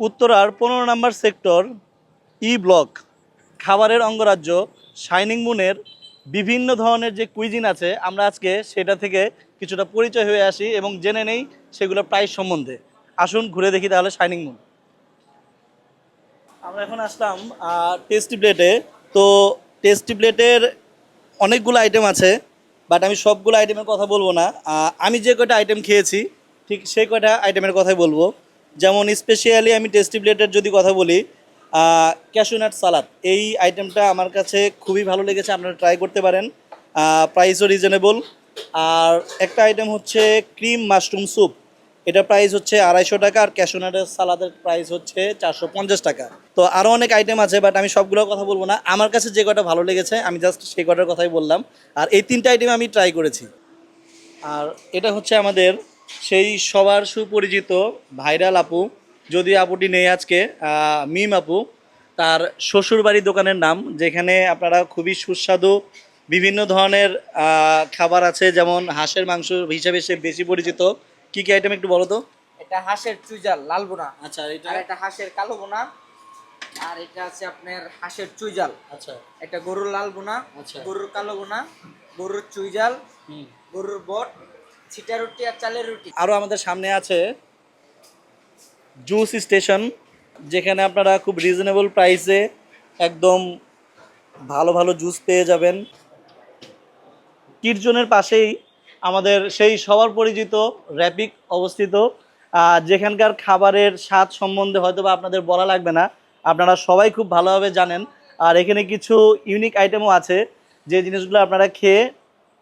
উত্তরার পনেরো নম্বর sector E block, খাবারের অঙ্গরাজ্য, শাইনিং মুনের বিভিন্ন ধরনের যে কুইজিন আছে, আমরা আজকে সেটা থেকে কিছুটা পরিচয় হয়ে আসি এবং জেনে নেই সেগুলো প্রাইস সম্বন্ধে। আসুন, ঘুরে দেখি তাহলে শাইনিং মুন। আমরা এখন আসলাম টেস্টি প্লেটে। তো টেস্টি প্লেটের অনেকগুলো আইটেম আছে বাট আমি সবগুলো আইটেমের কথা বলব না। আমি যে কয়টা আইটেম খেয়েছি, ঠিক সেই কয়টা আইটেমের কথাই বলব। যেমন স্পেশালি আমি টেস্টি প্লেটের যদি কথা বলি ক্যাশুনাট সালাদ এই আইটেমটা আমার কাছে খুবই ভালো লেগেছে, আপনারা ট্রাই করতে পারেন। প্রাইসও রিজনেবল আর একটা আইটেম হচ্ছে ক্রিম মাশরুম স্যুপ এটা প্রাইস হচ্ছে আড়াইশো টাকা আর ক্যাশোনাটের সালাদের প্রাইস হচ্ছে চারশো পঞ্চাশ টাকা। তো আরও অনেক আইটেম আছে বাট আমি সবগুলোর কথা বলব না। আমার কাছে যে কটা ভালো লেগেছে, আমি জাস্ট সেই কটার কথাই বললাম। আর এই তিনটা আইটেম আমি ট্রাই করেছি। আর এটা হচ্ছে আমাদের সেই সবার সুপরিচিত ভাইরাল আপু যদি আপুটি নেই আজকে মিম আপু তার শ্বশুরবাড়ির দোকানের নাম যেখানে আপনারা খুবই সুস্বাদু বিভিন্ন ধরনের খাবার আছে যেমন হাঁসের মাংস হিসেবে সে বেশি পরিচিত। কি কি আইটেম একটু বলো তো? এটা হাঁসের চুইজাল লাল বোনা। আচ্ছা এটা এটা হাঁসের কালো বোনা। আর এটা আছে আপনার হাঁসের চুইজাল। আচ্ছা। এটা গরুর লাল বোনা আচ্ছা। গরুর কালো বোনা গরুর চুইজাল হুম। গরুর বট ছিটা রুটি আর চালের রুটি। আরও আমাদের সামনে আছে জুস স্টেশন, যেখানে আপনারা খুব রিজনেবল প্রাইসে একদম ভালো ভালো জুস পেয়ে যাবেন। কিরজনের পাশেই আমাদের সেই সবার পরিচিত র্যাপিক অবস্থিত। যেখানকার খাবারের স্বাদ সম্বন্ধে হয়তো বা আপনাদের বলা লাগবে না। আপনারা সবাই খুব ভালোভাবে জানেন। আর এখানে কিছু ইউনিক আইটেমও আছে। যে জিনিসগুলো আপনারা খেয়ে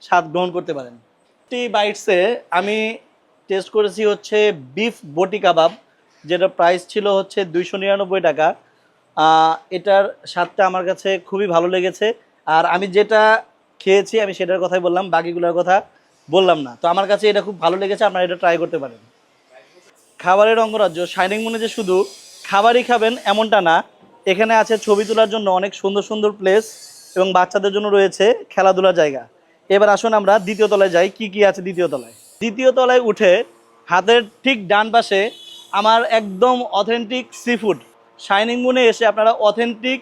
স্বাদ গ্রহণ করতে পারেন। টি বাইটসে আমি টেস্ট করেছি হচ্ছে বিফ বটি কাবাব যেটা প্রাইস ছিল হচ্ছে দুইশো নিরানব্বই টাকা। এটার স্বাদটা আমার কাছে খুবই ভালো লেগেছে। আর আমি যেটা খেয়েছি, আমি সেটার কথাই বললাম, বাকিগুলোর কথা বললাম না। তো আমার কাছে এটা খুব ভালো লেগেছে, আপনারা এটা ট্রাই করতে পারেন। খাবারের অঙ্গরাজ্য শাইনিং মনে যে শুধু খাবারই খাবেন এমনটা না, এখানে আছে ছবি তোলার জন্য অনেক সুন্দর সুন্দর প্লেস এবং বাচ্চাদের জন্য রয়েছে খেলাধুলার জায়গা। এবার আসুন আমরা দ্বিতীয় তলায় যাই, কি কি আছে দ্বিতীয় তলায়। দ্বিতীয় তলায় উঠে হাতের ঠিক ডান পাশে আমার একদম অথেন্টিক সি ফুড শাইনিং মুনে এসে আপনারা অথেন্টিক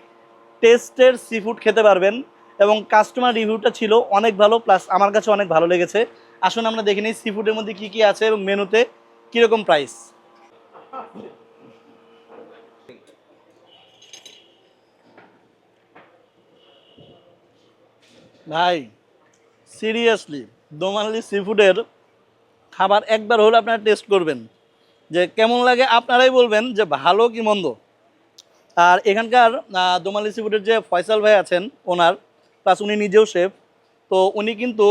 টেস্টের সি ফুড খেতে পারবেন এবং কাস্টমার রিভিউটা ছিল অনেক ভালো প্লাস আমার কাছে অনেক ভালো লেগেছে। আসুন আমরা দেখে নিই সি ফুডের মধ্যে কী কী আছে এবং মেনুতে কীরকম প্রাইস ভাই সিরিয়াসলি দোমালি সি ফুডের খাবার একবার হলে আপনারা টেস্ট করবেন। যে কেমন লাগে আপনারাই বলবেন যে ভালো কি মন্দ। আর এখানকার দোমালি সি ফুডের যে ফয়সাল ভাই আছেন, ওনার প্লাস উনি নিজেও শেফ তো উনি কিন্তু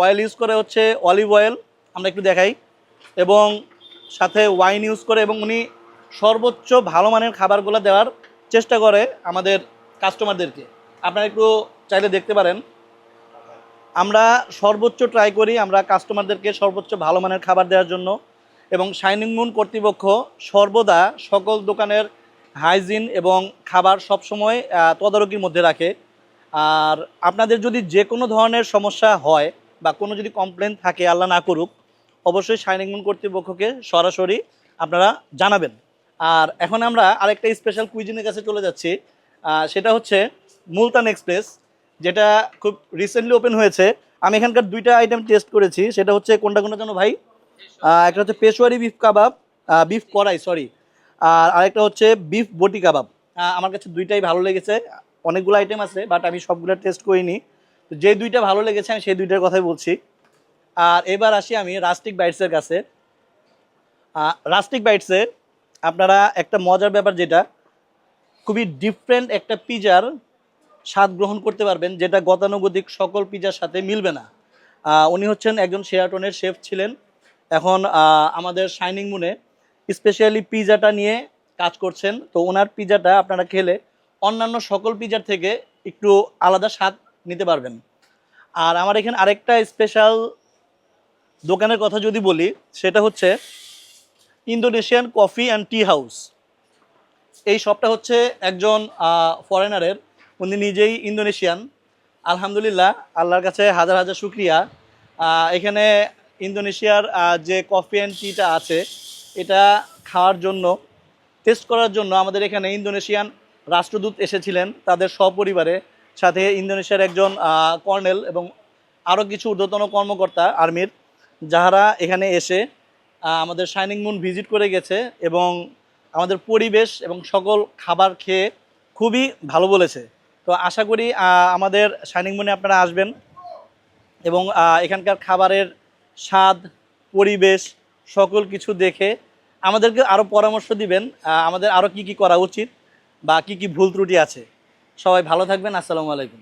অয়েল ইউজ করে হচ্ছে অলিভ অয়েল আমরা একটু দেখাই। এবং সাথে ওয়াইন ইউজ করে এবং উনি সর্বোচ্চ ভালো মানের খাবারগুলো দেওয়ার চেষ্টা করে আমাদের কাস্টমারদেরকে আপনারা একটু চাইলে দেখতে পারেন। আমরা সর্বোচ্চ ট্রাই করি আমরা কাস্টমারদেরকে সর্বোচ্চ ভালো মানের খাবার দেওয়ার জন্য এবং শাইনিং মুন কর্তৃপক্ষ সর্বদা সকল দোকানের হাইজিন এবং খাবার সবসময় তদারকির মধ্যে রাখে। আর আপনাদের যদি যে কোনো ধরনের সমস্যা হয় বা কোনো যদি কমপ্লেন থাকে, আল্লাহ না করুক, অবশ্যই শাইনিং মুন কর্তৃপক্ষকে সরাসরি আপনারা জানাবেন। আর এখন আমরা আরেকটা স্পেশাল কুইজিনের কাছে চলে যাচ্ছি। সেটা হচ্ছে মুলতান এক্সপ্রেস। যেটা খুব রিসেন্টলি ওপেন হয়েছে। আমি এখানকার দুইটা আইটেম টেস্ট করেছি। সেটা হচ্ছে কোনটা কোনটা যেন ভাই? একটা হচ্ছে Peshawari beef kebab beef kadai sorry আর আরেকটা হচ্ছে বিফ বটি কাবাব আমার কাছে দুইটাই ভালো লেগেছে। অনেকগুলো আইটেম আছে বাট আমি সবগুলো টেস্ট করিনি। তো যে দুইটা ভালো লেগেছে, আমি সেই দুইটার কথাই বলছি। আর এবার আসি আমি রাস্টিক বাইটসের কাছে। রাস্টিক বাইটসে আপনারা একটা মজার ব্যাপার যেটা, খুবই ডিফারেন্ট একটা পিজার স্বাদ গ্রহণ করতে পারবেন, যেটা গতানুগতিক সকল পিজার সাথে মিলবে না। উনি হচ্ছেন একজন শেয়াটনের শেফ ছিলেন। এখন আমাদের শাইনিং মুনে স্পেশালি পিজাটা নিয়ে কাজ করছেন। তো ওনার পিজাটা আপনারা খেলে অন্যান্য সকল পিজার থেকে একটু আলাদা স্বাদ নিতে পারবেন। আর আমার এখানে আরেকটা স্পেশাল দোকানের কথা যদি বলি, সেটা হচ্ছে Indonesian coffee and tea house এই শপটা হচ্ছে একজন ফরেনারের উনি নিজেই ইন্দোনেশিয়ান। আলহামদুলিল্লাহ, আল্লাহর কাছে হাজার হাজার শুক্রিয়া। এখানে ইন্দোনেশিয়ার যে কফি অ্যান্ড টিটা আছে, এটা খাওয়ার জন্য টেস্ট করার জন্য আমাদের এখানে ইন্দোনেশিয়ান রাষ্ট্রদূত এসেছিলেন। তাদের সপরিবারে সাথে ইন্দোনেশিয়ার একজন কর্নেল এবং আরও কিছু ঊর্ধ্বতন কর্মকর্তা, আর্মির যারা এখানে এসে আমাদের শাইনিং মুন ভিজিট করে গেছে এবং আমাদের পরিবেশ এবং সকল খাবার খেয়ে খুবই ভালো বলেছে। তো আশা করি আমাদের শাইনিং মুনে আপনারা আসবেন এবং এখানকার খাবারের স্বাদ, পরিবেশ সকল কিছু দেখে আমাদেরকে আরও পরামর্শ দিবেন আমাদের আরও কি কি করা উচিত বা কি কি ভুল ত্রুটি আছে। সবাই ভালো থাকবেন, আসসালামু আলাইকুম।